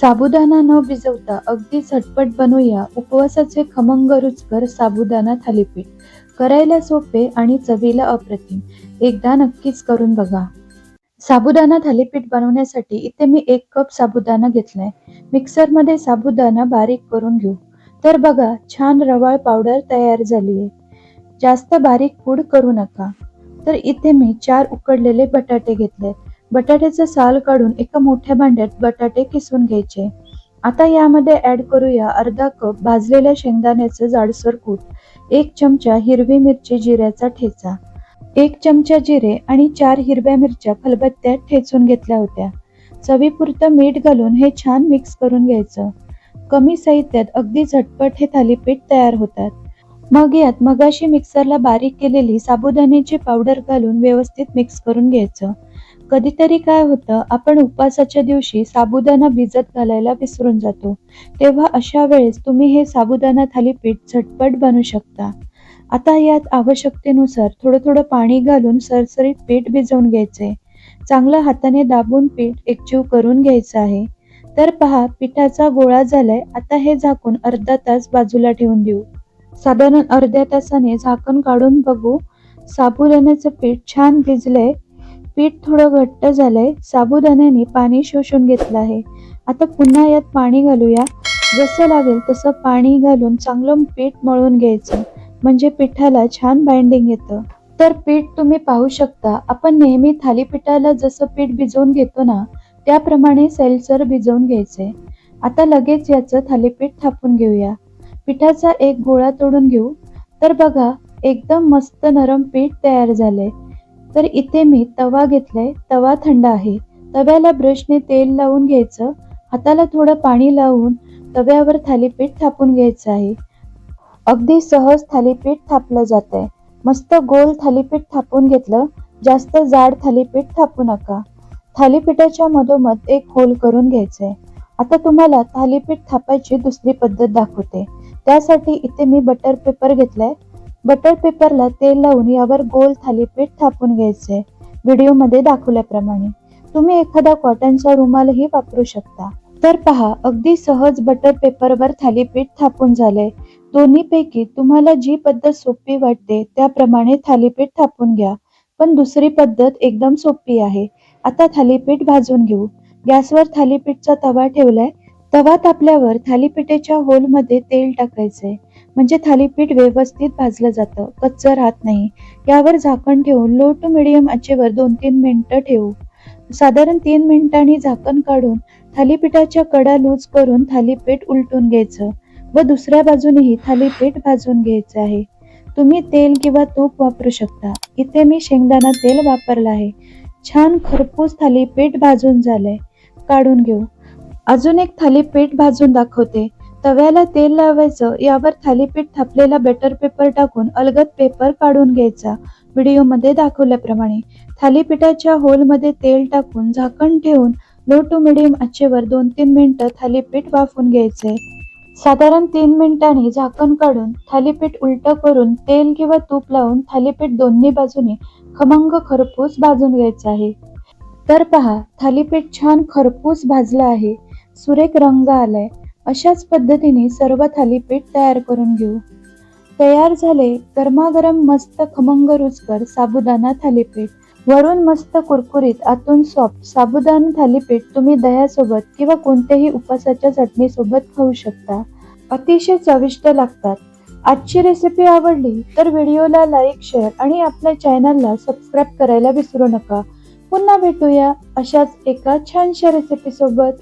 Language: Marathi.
साबुदाणा न भिजवता अगदी झटपट बनवूया उपवासाचे खमंग रुचकर साबुदाणा थालीपीठ. करायला सोपे आणि चवीला अप्रतिम. एकदा नक्कीच करून बघा. साबुदाणा थालीपीठ बनवण्यासाठी इथे मी एक कप साबुदाणा घेतलाय. मिक्सरमध्ये साबुदाणा बारीक करून घेऊ. तर बघा छान रवाळ पावडर तयार झाली आहे. जास्त बारीक पूड करू नका. तर इथे मी चार उकडलेले बटाटे घेतले बटाट्याचं साल काढून एका मोठ्या भांड्यात बटाटे किसून घ्यायचे. आता यामध्ये ऍड करूया अर्धा कप भाजलेल्या शेंगदाण्याचं जाडसर कूट एक चमचा हिरवी मिरची जिऱ्याचा ठेचा एक चमचा जिरे आणि चार हिरव्या मिरच्या खलबत्त्यात ठेचून घेतल्या होत्या. चवीपुरतं मीठ घालून हे छान मिक्स करून घ्यायचं. कमी साहित्यात अगदी झटपट हे थालीपीठ तयार होतात. मग यात मगाशी मिक्सरला बारीक केलेली साबुदाण्याची पावडर घालून व्यवस्थित मिक्स करून घ्यायचं. कधीतरी काय होतं आपण उपवासाच्या दिवशी साबुदाणा भिजत घालायला विसरून जातो. तेव्हा अशा वेळेस तुम्ही हे साबुदाणा थालीपीठ झटपट बनवू शकता. आता यात आवश्यकतेनुसार थोडं थोडं पाणी घालून सरसरीत पीठ भिजवून घ्यायचे. चांगलं हाताने दाबून पीठ एकजीव करून घ्यायचं आहे. तर पहा पिठाचा गोळा झालाय आता हे झाकून अर्धा तास बाजूला ठेवून देऊ. साधारण अर्ध्या तासाने झाकण काढून बघू. साबुदाण्याचं पीठ छान भिजलंय पीठ थोडं घट्ट झालंय साबुदाण्याने पाणी शोषून घेतलं आहे. आता पुन्हा यात पाणी घालूया. जसं लागेल तसं पाणी घालून चांगलं पीठ मळून घ्यायचं. म्हणजे पिठाला छान बाइंडिंग येतं. तर पीठ तुम्ही पाहू शकता. आपण नेहमी थालीपीठाला जसं पीठ भिजवून घेतो ना त्याप्रमाणे सैलसर भिजवून घ्यायचे आता लगेच याचं थालीपीठ थापून घेऊया. पिठाचा एक गोळा तोडून घेऊ. तर बघा एकदम मस्त नरम पीठ तयार झालंय. तर इथे मी तवा घेतलाय तवा थंड आहे तव्याला ब्रशने तेल लावून घ्यायचं हाताला थोडं पाणी लावून तव्यावर थालीपीठ थापून घ्यायचं आहे. अगदी सहज थालीपीठ थापलं जात आहे मस्त गोल थालीपीठ थापून घेतलं जास्त जाड थालीपीठ थापू नका. थालीपीठाच्या मधोमध एक होल करून घ्यायचंय. आता तुम्हाला थालीपीठ थापायची दुसरी पद्धत दाखवते. त्यासाठी इथे मी बटर पेपर घेतलाय. बटर पेपरला तेल लावून यावर गोल थालीपीठ थापून घ्यायचे. व्हिडिओमध्ये दाखवल्याप्रमाणे तुम्ही एखादा कॉटनचा रुमालही वापरू शकता. तर पहा अगदी सहज बटर पेपरवर थालीपीठ थापून झालंय. दोन्हीपैकी तुम्हाला जी पद्धत सोपी वाटते त्याप्रमाणे थालीपीठ थापून घ्या. पण दुसरी पद्धत एकदम सोपी आहे. आता थालीपीठ भाजून घेऊ. गॅसवर थालीपीठचा तवा ठेवलाय. तवा तापल्यावर थालीपीठेच्या होलमध्ये तेल टाकायचंय. म्हणजे थालीपीठ व्यवस्थित भाजलं जातं. कच्चं राहत नाही. यावर झाकण ठेवून लो टू मिडियम आचेवर दोन तीन मिनिटं ठेवू. साधारण तीन मिनिटांनी झाकण काढून थालीपीठाच्या कडा लूज करून थालीपीठ उलटून घ्यायचं व दुसऱ्या बाजूनेही थालीपीठ भाजून घ्यायचं आहे. तुम्ही तेल किंवा तूप वापरू शकता. इथे मी शेंगदाणा तेल वापरलं आहे. छान खरपूस थालीपीठ भाजून झालंय. काढून घेऊ. अजून एक थालीपीठ भाजून दाखवते. तव्याला तेल लावायचं यावर थालीपीठ थापलेला बेटर पेपर टाकून अलगद पेपर काढून घ्यायचा. व्हिडिओमध्ये दाखवल्याप्रमाणे थालीपीठाच्या होलमध्ये तेल टाकून झाकण ठेवून लो टू मिडियम आचेवर दोन तीन मिनिटं थालीपीठ वाफून घ्यायचे. साधारण तीन मिनिटांनी झाकण काढून थालीपीठ उलट करून तेल किंवा तूप लावून थालीपीठ दोन्ही बाजूने खमंग खरपूस भाजून घ्यायचं आहे. तर पहा थालीपीठ छान खरपूस भाजलं आहे. सुरेख रंग आलाय. अशाच पद्धतीने सर्व थालीपीठ तयार करून घेऊ. तयार झाले गरमागरम मस्त खमंग रुचकर साबुदाणा थालीपीठ वरून मस्त कुरकुरीत आतून सॉफ्ट साबुदाणा थालीपीठ तुम्ही दह्यासोबत किंवा कोणत्याही उपासाच्या चटणीसोबत खाऊ शकता. अतिशय चविष्ट लागतात. आजची रेसिपी आवडली तर व्हिडिओला लाईक शेअर आणि आपल्या चॅनलला सबस्क्राईब करायला विसरू नका. पुन्हा भेटूया अशाच एका छानशा रेसिपीसोबत